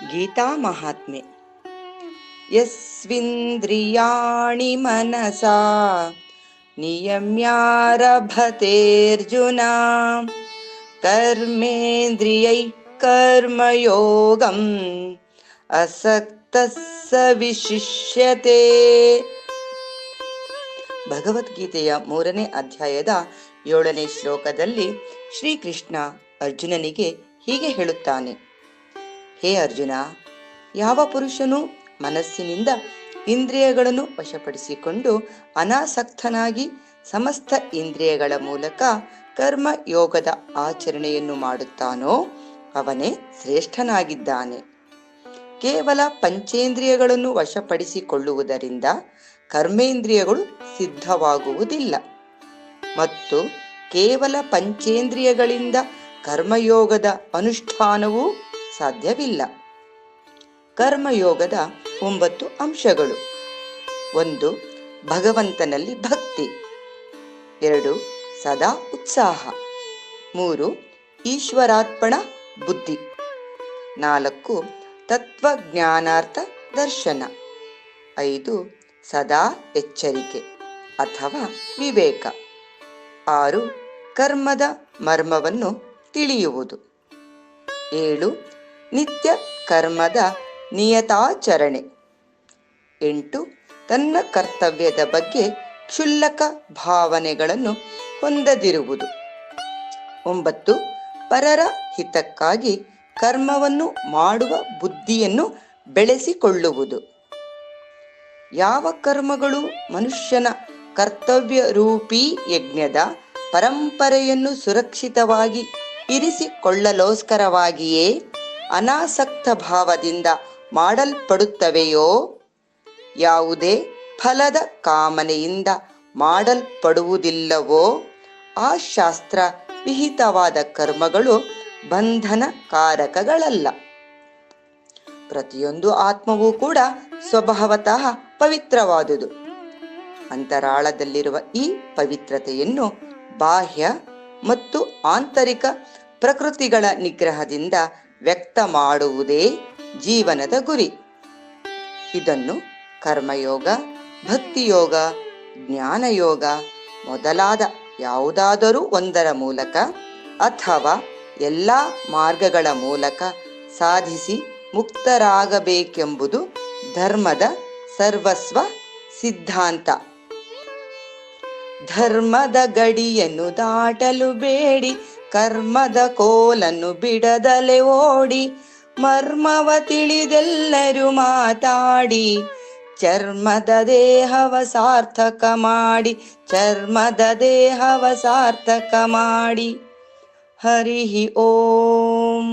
ಗೀತಾ ಮಹಾತ್ಮೆ. ಯಸ್ವಿಂದ್ರಿಯಾಣಿ ಮನಸಾ, ನಿಯಮ್ಯಾರಭತೇರ್ಜುನ, ಕರ್ಮೇಂದ್ರಿಯೈ ಕರ್ಮಯೋಗಂ, ಅಸಕ್ತಸ್ಸ ವಿಶಿಷ್ಯತೆ. ಭಗವದ್ಗೀತೆಯ ಮೂರನೇ ಅಧ್ಯಾಯದ ಏಳನೇ ಶ್ಲೋಕದಲ್ಲಿ ಶ್ರೀಕೃಷ್ಣ ಅರ್ಜುನನಿಗೆ ಹೀಗೆ ಹೇಳುತ್ತಾನೆ. ಹೇ ಅರ್ಜುನ, ಯಾವ ಪುರುಷನು ಮನಸ್ಸಿನಿಂದ ಇಂದ್ರಿಯಗಳನ್ನು ವಶಪಡಿಸಿಕೊಂಡು ಅನಾಸಕ್ತನಾಗಿ ಸಮಸ್ತ ಇಂದ್ರಿಯಗಳ ಮೂಲಕ ಕರ್ಮ ಯೋಗದ ಆಚರಣೆಯನ್ನು ಮಾಡುತ್ತಾನೋ, ಅವನೇ ಶ್ರೇಷ್ಠನಾಗಿದ್ದಾನೆ. ಕೇವಲ ಪಂಚೇಂದ್ರಿಯಗಳನ್ನು ವಶಪಡಿಸಿಕೊಳ್ಳುವುದರಿಂದ ಕರ್ಮೇಂದ್ರಿಯಗಳು ಸಿದ್ಧವಾಗುವುದಿಲ್ಲ. ಮತ್ತು ಕೇವಲ ಪಂಚೇಂದ್ರಿಯಗಳಿಂದ ಕರ್ಮಯೋಗದ ಅನುಷ್ಠಾನವೂ ಸಾಧ್ಯವಿಲ್ಲ. ಕರ್ಮಯೋಗದ ಒಂಬತ್ತು ಅಂಶಗಳು. ಒಂದು, ಭಗವಂತನಲ್ಲಿ ಭಕ್ತಿ. ಎರಡು, ಸದಾ ಉತ್ಸಾಹ. ಮೂರು, ಈಶ್ವರಾರ್ಪಣ ಬುದ್ಧಿ. ನಾಲ್ಕು, ತತ್ವಜ್ಞಾನಾರ್ಥ ದರ್ಶನ. ಐದು, ಸದಾ ಎಚ್ಚರಿಕೆ ಅಥವಾ ವಿವೇಕ. ಆರು, ಕರ್ಮದ ಮರ್ಮವನ್ನು ತಿಳಿಯುವುದು. ಏಳು ನಿತ್ಯ ಕರ್ಮದ ನಿಯತಾಚರಣೆ. ಎಂಟು, ತನ್ನ ಕರ್ತವ್ಯದ ಬಗ್ಗೆ ಕ್ಷುಲ್ಲಕ ಭಾವನೆಗಳನ್ನು ಹೊಂದದಿರುವುದು. ಒಂಬತ್ತು, ಪರರ ಹಿತಕ್ಕಾಗಿ ಕರ್ಮವನ್ನು ಮಾಡುವ ಬುದ್ಧಿಯನ್ನು ಬೆಳೆಸಿಕೊಳ್ಳುವುದು. ಯಾವ ಕರ್ಮಗಳು ಮನುಷ್ಯನ ಕರ್ತವ್ಯ ರೂಪಿ ಯಜ್ಞದ ಪರಂಪರೆಯನ್ನು ಸುರಕ್ಷಿತವಾಗಿ ಇರಿಸಿಕೊಳ್ಳಲೋಸ್ಕರವಾಗಿಯೇ ಅನಾಸಕ್ತ ಭಾವದಿಂದ ಮಾಡಲ್ಪಡುತ್ತವೆಯೋ? ಯಾವುದೇ ಫಲದ ಕಾಮನೆಯಿಂದ ಮಾಡಲ್ಪಡುವುದಿಲ್ಲವೋ? ಆ ಶಾಸ್ತ್ರ ವಿಹಿತವಾದ ಕರ್ಮಗಳು ಬಂಧನಕಾರಕಗಳಲ್ಲ. ಪ್ರತಿಯೊಂದು ಆತ್ಮವೂ ಕೂಡ ಸ್ವಭಾವತಃ ಪವಿತ್ರವಾದುದು. ಅಂತರಾಳದಲ್ಲಿರುವ ಈ ಪವಿತ್ರತೆಯನ್ನು ಬಾಹ್ಯ ಮತ್ತು ಆಂತರಿಕ ಪ್ರಕೃತಿಗಳ ನಿಗ್ರಹದಿಂದ ವ್ಯಕ್ತ ಮಾಡುವುದೇ ಜೀವನದ ಗುರಿ. ಇದನ್ನು ಕರ್ಮಯೋಗ, ಭಕ್ತಿಯೋಗ, ಜ್ಞಾನಯೋಗ ಮೊದಲಾದ ಯಾವುದಾದರೂ ಒಂದರ ಮೂಲಕ ಅಥವಾ ಎಲ್ಲ ಮಾರ್ಗಗಳ ಮೂಲಕ ಸಾಧಿಸಿ ಮುಕ್ತರಾಗಬೇಕೆಂಬುದು ಧರ್ಮದ ಸರ್ವಸ್ವ ಸಿದ್ಧಾಂತ. ಧರ್ಮದ ಗಡಿಯನ್ನು ದಾಟಲು ಬೇಡಿ. ಕರ್ಮದ ಕೋಲನ್ನು ಬಿಡದಲೆ ಓಡಿ, ಮರ್ಮವ ತಿಳಿದೆಲ್ಲರೂ ಮಾತಾಡಿ, ಚರ್ಮದ ದೇಹವ ಸಾರ್ಥಕ ಮಾಡಿ, ಚರ್ಮದ ದೇಹವ ಸಾರ್ಥಕ ಮಾಡಿ. ಹರಿಹಿ ಓಂ.